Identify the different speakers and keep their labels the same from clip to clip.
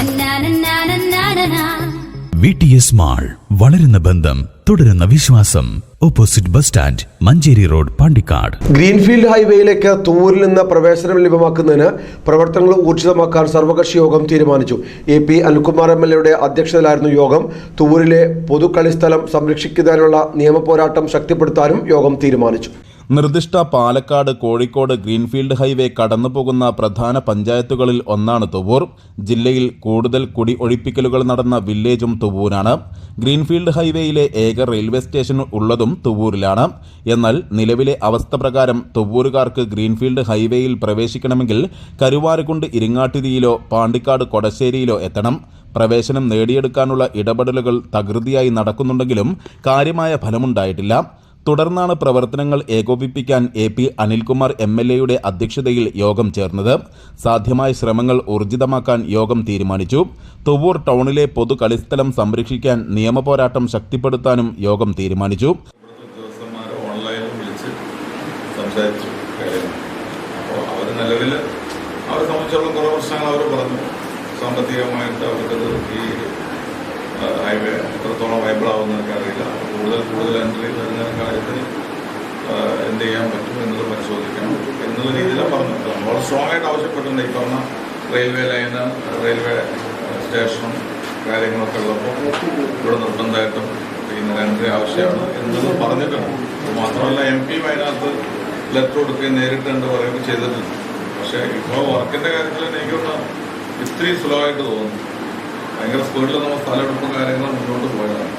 Speaker 1: നന്നാനന്നാനന്നാനനാ.
Speaker 2: V T S mall വളരുന്ന ബന്ധം തുടരുന്ന വിശ്വാസം. Opposite bus stand Manjeri road Pandikkad.
Speaker 3: Greenfield ഹൈവേയിലേക്ക് തൂരിൽ നിന്ന് പ്രവേശനം ലഭ്യമാക്കുന്നതിന് പ്രവർത്തനങ്ങൾ ഊർജിതമാക്കാൻ സർവകക്ഷി യോഗം തീരുമാനിച്ചു. A P Anilkumar M L എയുടെ അധ്യക്ഷതയിലായിരുന്നു യോഗം. തൂരിലെ പൊതുക്കളിസ്ഥലം സംരക്ഷിക്കുന്നതിനുള്ള നിയമപോരാട്ടം ശക്തിപ്പെടുത്താനും യോഗം തീരുമാനിച്ചു.
Speaker 4: നിർദ്ദിഷ്ട പാലക്കാട് കോഴിക്കോട് ഗ്രീൻഫീൽഡ് ഹൈവേ കടന്നുപോകുന്ന പ്രധാന പഞ്ചായത്തുകളിൽ ഒന്നാണ് തുവൂർ. ജില്ലയിൽ കൂടുതൽ കുടി ഒഴിപ്പിക്കലുകൾ നടന്ന വില്ലേജും തുവൂരാണ്. ഗ്രീൻഫീൽഡ് ഹൈവേയിലെ ഏക റെയിൽവേ സ്റ്റേഷൻ ഉള്ളതും തുവൂരിലാണ്. എന്നാൽ നിലവിലെ അവസ്ഥ പ്രകാരം തുവൂരുകാർക്ക് ഗ്രീൻഫീൽഡ് ഹൈവേയിൽ പ്രവേശിക്കണമെങ്കിൽ കരുവാരക്കുണ്ട് ഇരിങ്ങാട്ടിരിയിലോ പാണ്ടിക്കാട് കൊടശ്ശേരിയിലോ എത്തണം. പ്രവേശനം നേടിയെടുക്കാനുള്ള ഇടപെടലുകൾ തകൃതിയായി നടക്കുന്നുണ്ടെങ്കിലും കാര്യമായ ഫലമുണ്ടായിട്ടില്ല. തുടർന്നാണ് പ്രവർത്തനങ്ങൾ ഏകോപിപ്പിക്കാൻ A P Anilkumar M L എയുടെ അധ്യക്ഷതയിൽ യോഗം ചേർന്നത്. സാധ്യമായ ശ്രമങ്ങൾ ഊർജിതമാക്കാൻ യോഗം തീരുമാനിച്ചു. തുവൂർ ടൗണിലെ പൊതു കളിസ്ഥലം സംരക്ഷിക്കാൻ നിയമപോരാട്ടം ശക്തിപ്പെടുത്താനും യോഗം തീരുമാനിച്ചു.
Speaker 5: പറഞ്ഞു. സാമ്പത്തികമായിട്ട് അവർക്കത് ഈ ഹൈവേ എത്രത്തോളം അറിയില്ല കൂടുതൽ കൂടുതൽ എൻട്രി വരുന്ന കാര്യത്തിന് എന്ത് ചെയ്യാൻ പറ്റും എന്നത് പരിശോധിക്കണം എന്നുള്ള രീതിയിലാണ് പറഞ്ഞത്. നമ്മൾ സ്ട്രോങ് ആയിട്ട് ആവശ്യപ്പെട്ടിട്ടുണ്ട് ഈ പറഞ്ഞ റെയിൽവേ ലൈന് റെയിൽവേ സ്റ്റേഷനും കാര്യങ്ങളൊക്കെ ഉള്ളപ്പോൾ ഇവിടെ നിർബന്ധമായിട്ടും പിന്നെ എൻട്രി ആവശ്യമാണ് എന്നത് പറഞ്ഞിട്ടുണ്ട്. മാത്രമല്ല എം പിയും അതിനകത്ത് ലെറ്റർ കൊടുക്കുകയും നേരിട്ട് കണ്ട് പറയുകയും ചെയ്തിട്ടുണ്ട്. പക്ഷേ ഇപ്പോൾ വർക്കിന്റെ കാര്യത്തിൽ എനിക്ക് തോന്നുന്നു ഇത്രയും സ്ലോ ആയിട്ട് തോന്നുന്നു. ഭയങ്കര സ്പീഡിൽ നമ്മൾ സ്ഥലം സ്ഥലമെടുപ്പും കാര്യങ്ങൾ മുന്നോട്ട് പോയതാണ്.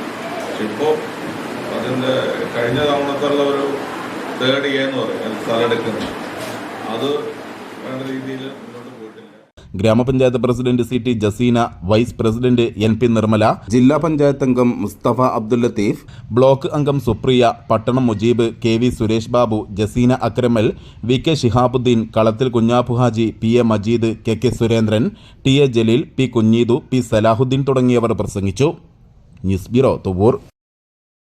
Speaker 5: പക്ഷെ ഇപ്പോൾ അതിന്റെ കഴിഞ്ഞ തവണത്തുള്ള ഒരു തേർഡ് എന്ന് പറയും. സ്ഥലം എടുക്കുന്നത് അത് വേണ്ട രീതിയിൽ
Speaker 4: grama panchayat president C T Jaseena vice president N P Nirmala ജില്ലാ പഞ്ചായത്ത് അംഗം മുസ്തഫ അബ്ദുൽ ലത്തീഫ് ബ്ലോക്ക് അംഗം Supriya Pattanam Mujeeb K V Suresh Babu Jaseena Akramal V K Shihabuddin Kalathil Kunjappu Haji P A Majeed K K Surendran T A Jaleel P Kunjeedu P Salahuddin തുടങ്ങിയവർ പ്രസംഗിച്ചു. Несбирау тобор